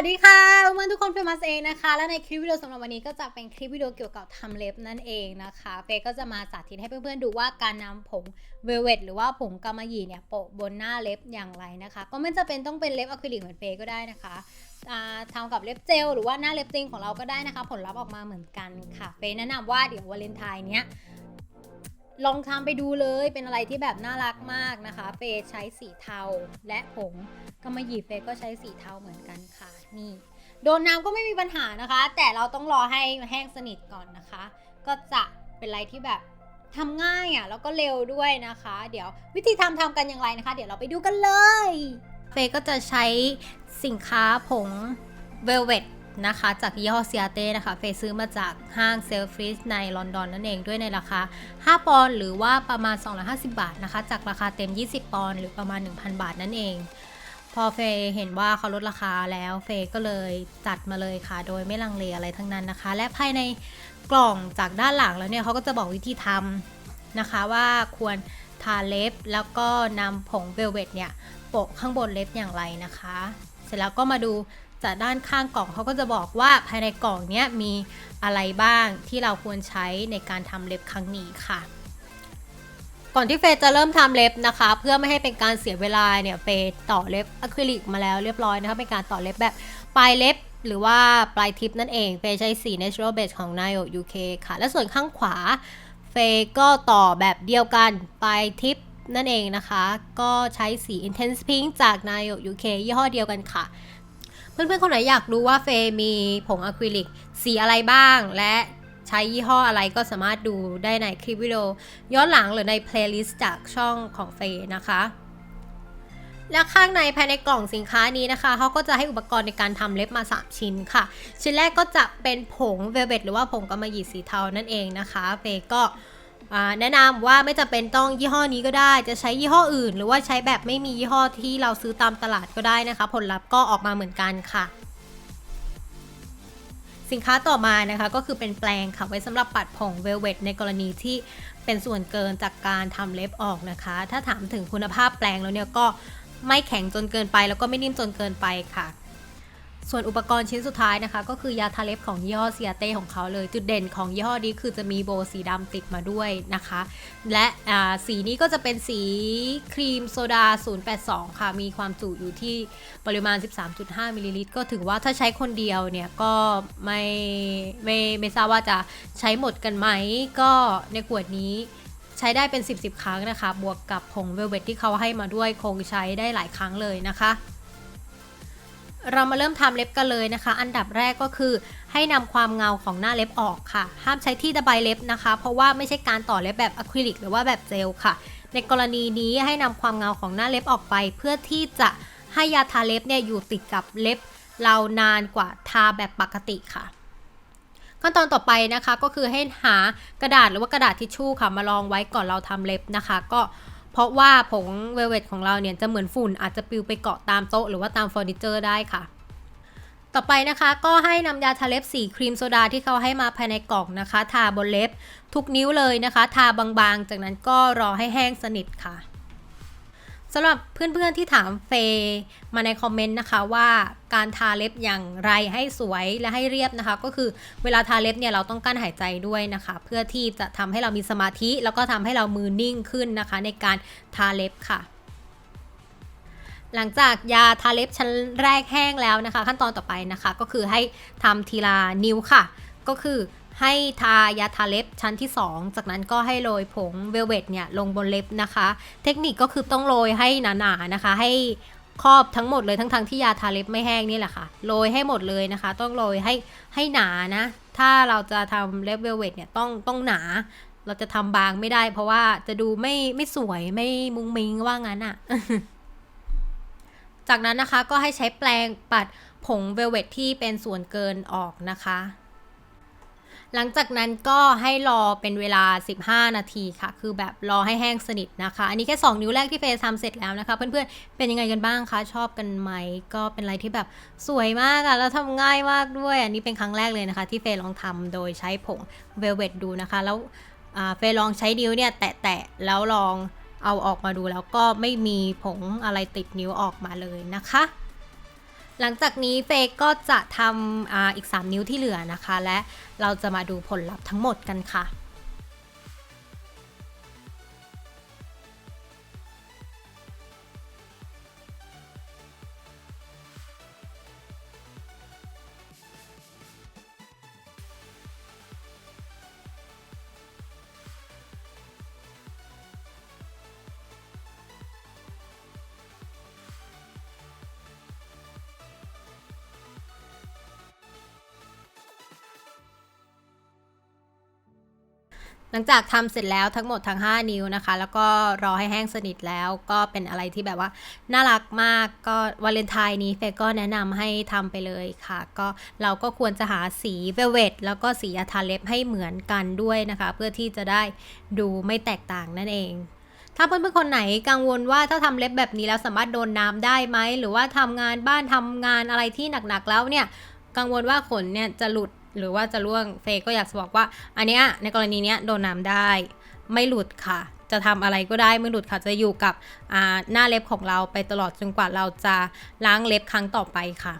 วัสดีค่ะเพื่อนทุกคนเฟมัสเองนะคะ และในคลิปวิดีโอสำหรับวันนี้ก็จะเป็นคลิปวิดีโอเกี่ยวกับทำเล็บนั่นเองนะคะเฟย์ก็จะมาสาธิตให้เพื่อนๆดูว่าการนำผงเวลเวตหรือว่าผงกำมะหยี่เนี่ยโปะบนหน้าเล็บอย่างไรนะคะ ก็ไม่จะเป็นต้องเป็นเล็บอะคริลิกเหมือนเฟย์ก็ได้นะคะทำกับเล็บเจลหรือว่าหน้าเล็บจริงของเราก็ได้นะคะ ผลลัพธ์ออกมาเหมือนกันค่ะเฟย์แนะนำว่าเดี๋ยววาเลนไทน์เนี้ย ลองทำไปดูเลยเป็นอะไรที่แบบน่ารักมากนะคะ เฟย์ใช้สีเทาและผงกำมะหยี่เฟย์ก็ใช้สีเทาเหมือนกันค่ะนี่ โดนน้ำก็ไม่มีปัญหานะคะ แต่เราต้องรอให้แห้งสนิทก่อนนะคะ ก็จะเป็นอะไรที่แบบทำง่ายอะ่ะแล้วก็เร็วด้วยนะคะ เดี๋ยววิธีทำทำกันอย่างไรนะคะ เดี๋ยวเราไปดูกันเลย เฟย์ก็จะใช้สินค้าผง Velvet นะคะ จากยี่ห้อเซียเต้นะคะ เฟซื้อมาจากห้างเซลฟริสในลอนดอนนั่นเองด้วยในราคา 5 ปอนด์หรือว่าประมาณ 250 บาทนะคะ จากราคาเต็ม 20 ปอนด์หรือประมาณ 1,000 บาทนั่นเอง พอเฟเห็นว่าเขาลดราคาแล้วเฟก็เลยจัดมาเลยค่ะ โดยไม่ลังเลอะไรทั้งนั้นนะคะ และภายในกล่องจากด้านหลังแล้วเนี่ยเขาก็จะบอกวิธีทำนะคะว่าควรทาเล็บแล้วก็นำผงเวลเวตเนี่ยโปะข้างบนเล็บอย่างไรนะคะ เสร็จแล้วก็มาดู จากด้านข้างกล่องเขาก็จะบอกว่าภายในกล่องนี้มีอะไรบ้างที่เราควรใช้ในการทำเล็บครั้งนี้ค่ะ ก่อนที่เฟย์จะเริ่มทำเล็บนะคะ เพื่อไม่ให้เป็นการเสียเวลาเนี่ยเฟย์ต่อเล็บอะคริลิกมาแล้วเรียบร้อยนะคะเป็นการต่อเล็บแบบปลายเล็บหรือว่าปลายทิปนั่นเองเฟย์ใช้สี natural base ของ n i o UK ค่ะ และส่วนข้างขวาเฟย์ก็ต่อแบบเดียวกันปลายทิปนั่นเองนะคะ ก็ใช้สี intense pink จาก n i o UK ยี่ห้อเดียวกันค่ะ เพื่อนๆคนไหนอยากรู้ว่าเฟย์มีผงอะคริลิกสีอะไรบ้าง และใช้ยี่ห้ออะไรก็สามารถดูได้ในคลิปวิดีโอย้อนหลังหรือในเพลย์ลิสต์จากช่องของเฟย์นะคะและข้างในภายในกล่องสินค้านี้นะคะเขาก็จะให้อุปกรณ์ในการทำเล็บมา 3 ชิ้นค่ะ ชิ้นแรกก็จะเป็นผงเวลเวตหรือว่าผงกำมะหยี่สีเทานั่นเองนะคะเฟก็ แนะนำว่าไม่จำเป็นต้องยี่ห้อนี้ก็ได้ จะใช้ยี่ห้ออื่น หรือว่าใช้แบบไม่มียี่ห้อที่เราซื้อตามตลาดก็ได้นะคะ ผลลัพธ์ก็ออกมาเหมือนกันค่ะ สินค้าต่อมานะคะก็คือเป็นแปลงค่ะไว้สำหรับปัดผงเวลเวตในกรณีที่เป็นส่วนเกินจากการทำเล็บออกนะคะ ถ้าถามถึงคุณภาพแปลงแล้วเนี่ยก็ไม่แข็งจนเกินไป แล้วก็ไม่นิ่มจนเกินไปค่ะ ส่วนอุปกรณ์ชิ้นสุดท้ายนะคะ ก็คือยาทาเล็บของยี่ห้อเซียเต้ของเขาเลย จุดเด่นของยี่ห้อนี้คือจะมีโบสีดำติดมาด้วยนะคะ และสีนี้ก็จะเป็นสีครีมโซดา 082 ค่ะ มีความจุอยู่ที่ปริมาณ 13.5 มิลลิลิตรก็ถือว่าถ้าใช้คนเดียวเนี่ย ก็ไม่ไม่ไม่ทราบว่าจะใช้หมดกันไหม ก็ในขวดนี้ใช้ได้เป็น 10 10 ครั้งนะคะ บวกกับผงเวลเวตที่เขาให้มาด้วยคงใช้ได้หลายครั้งเลยนะคะ เรามาเริ่มทำเล็บกันเลยนะคะ อันดับแรกก็คือ ให้นำความเงาของหน้าเล็บออกค่ะ ห้ามใช้ที่ระบเล็บนะคะ เพราะว่าไม่ใช่การต่อเล็บแบบอะคริลิกหรือว่าแบบเจลค่ะ ในกรณีนี้ให้นำความเงาของหน้าเล็บออกไป เพื่อที่จะให้ยาทาเล็บเนี่ยอยู่ติดกับเล็บ เรานานกว่าทาแบบปกติค่ะ ขั้นตอนต่อไปนะคะก็คือให้หากระดาษหรือว่ากระดาษทิชชู่ค่ะมาลองไว้ก่อนเราทำเล็บนะคะ ก็ ราะว่าผงเวลเวตของเราเนี่ยจะเหมือนฝุ่นอาจจะปลิวไปเกาะตามโต๊ะหรือว่าตามเฟอร์นิเจอร์ได้ค่ะ ต่อไปนะคะก็ให้นำยาทาเล็บสีครีมโซดาที่เขาให้มาภายในกล่องนะคะ ทาบนเล็บทุกนิ้วเลยนะคะ ทาบางๆ จากนั้นก็รอให้แห้งสนิทค่ะ สำหรับเพื่อนๆที่ถามเฟย์มาในคอมเมนต์นะคะว่าการทาเล็บอย่างไรให้สวยและให้เรียบนะคะ ก็คือเวลาทาเล็บเนี่ยเราต้องกั้นหายใจด้วยนะคะ เพื่อที่จะทำให้เรามีสมาธิ แล้วก็ทำให้เรามือนิ่งขึ้นนะคะ ในการทาเล็บค่ะ หลังจากยาทาเล็บชั้นแรกแห้งแล้วนะคะ ขั้นตอนต่อไปนะคะ ก็คือให้ทำทีละนิ้วค่ะ ก็คือ ให้ทายาทาเล็บชั้นที่ 2 จากนั้นก็ให้โรยผงเวลเวตเนี่ยลงบนเล็บนะคะ เทคนิคก็คือต้องโรยให้หนาๆนะคะ ให้ครอบทั้งหมดเลยทั้งๆทที่ยาทาเล็บไม่แห้งนี่แหละค่ะโรยให้หมดเลยนะคะ ต้องโรยให้ให้หนานะ ถ้าเราจะทำเล็บเวลเวตเนี่ยต้องต้องหนา เราจะทำบางไม่ได้ เพราะว่าจะดูไม่ไม่สวยไม่มุ้งมิงว่างั้นอะ่ะจากนั้นนะคะก็ให้ใช้แปรงปัดผงเวลเวตที่เป็นส่วนเกินออกนะคะ หลังจากนั้นก็ให้รอเป็นเวลา 15 นาทีค่ะ คือแบบรอให้แห้งสนิทนะคะ อันนี้แค่ 2 นิ้วแรกที่เฟย์ทำเสร็จแล้วนะคะ เพื่อนๆ เป็นยังไงกันบ้างคะ ชอบกันไหม ก็เป็นอะไรที่แบบสวยมากอะแล้วทำง่ายมากด้วย อันนี้เป็นครั้งแรกเลยนะคะ ที่เฟย์ลองทำโดยใช้ผงเวลเวตดูนะคะ แล้วเฟย์ลองใช้นิ้วเนี่ยแตะๆ แล้วลองเอาออกมาดูแล้วก็ไม่มีผงอะไรติดนิ้วออกมาเลยนะคะ หลังจากนี้เฟกก็จะทำออีก 3 นิ้วที่เหลือนะคะ และเราจะมาดูผลลัพธ์ทั้งหมดกันค่ะ หลังจากทำเสร็จแล้วทั้งหมดทั้ง 5 นิ้วนะคะ แล้วก็รอให้แห้งสนิทแล้วก็เป็นอะไรที่แบบว่า น่ารักมากก็วาเลนไทน์นี้เฟย์ก็แนะนำให้ทำไปเลยค่ะ ก็เราก็ควรจะหาสีเวลเวตแล้วก็สียาทาเล็บให้เหมือนกันด้วยนะคะ เพื่อที่จะได้ดูไม่แตกต่างนั่นเองถ้าเพื่อนๆคนไหนกังวลว่าถ้าทำเล็บแบบนี้แล้วสามารถโดนน้ำได้ไหม หรือว่าทำงานบ้านทำงานอะไรที่หนักๆแล้วเนี่ย กังวลว่าขนเนี่ยจะหลุด หรือว่าจะร่วงเฟย์ก็อยากจะบอกว่า อันเนี้ยในกรณีเนี้ยโดนน้ำได้ ไม่หลุดค่ะ จะทำอะไรก็ได้ไม่หลุดค่ะจะอยู่กับอ่าหน้าเล็บของเราไปตลอดจนกว่าเราจะล้างเล็บครั้งต่อไปค่ะ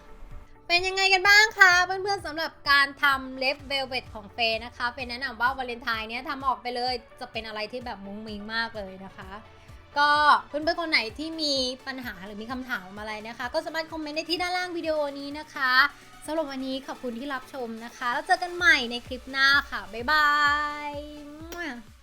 เป็นยังไงกันบ้างคะเพื่อนๆสำหรับการทำเล็บเวลเวตของเฟย์นะคะเฟย์แนะนำว่าวาเลนไทน์เนี้ยทำออกไปเลยจะเป็นอะไรที่แบบมุ้งมิ้งมากเลยนะคะ ก็เพื่อนๆคนไหนที่มีปัญหาหรือมีคำถามอะไรนะคะ ก็สามารถคอมเมนต์ได้ที่ด้านล่างวิดีโอนี้นะคะสำหรับวันนี้ขอบคุณที่รับชมนะคะ แล้วเจอกันใหม่ในคลิปหน้าค่ะ บ๊ายบาย